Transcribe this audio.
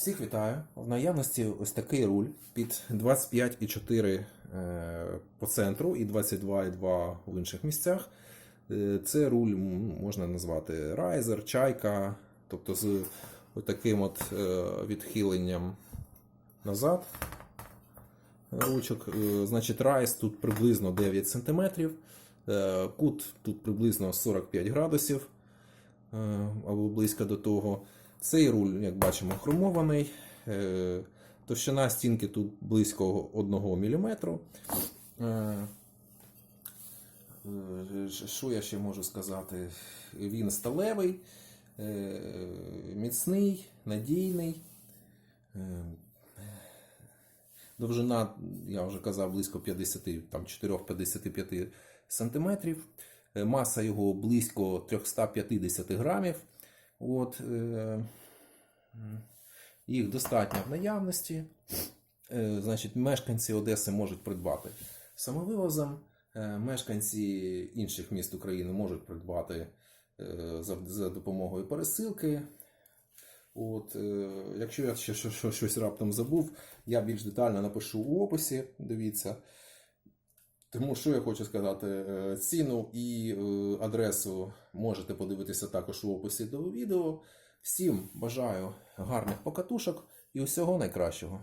Всіх вітаю. В наявності ось такий руль під 25,4 е, по центру і 22,2 в інших місцях. Е, Це руль можна назвати райзер, чайка, тобто з таким от е, відхиленням назад. Ручок, значить, райз тут приблизно 9 см, кут тут приблизно 45 градусів або близько до того. Цей руль, як бачимо, хромований. Е, Товщина стінки тут близько 1 мм. Е, е, Що я ще можу сказати? Він сталевий, міцний, надійний. Довжина, я вже казав, близько 50, там 4-55 см. Маса його близько 350 грамів. От, е, їх достатньо в наявності. Е, значить, мешканці Одеси можуть придбати самовивозом. Е, мешканці інших міст України можуть придбати за, допомогою пересилки. От, якщо я ще що- що- щось раптом забув, я більш детально напишу у описі. Дивіться. Тому що я хочу сказати, е, ціну і е, адресу можете подивитися також у описі до відео. Всім бажаю гарних покатушок і усього найкращого.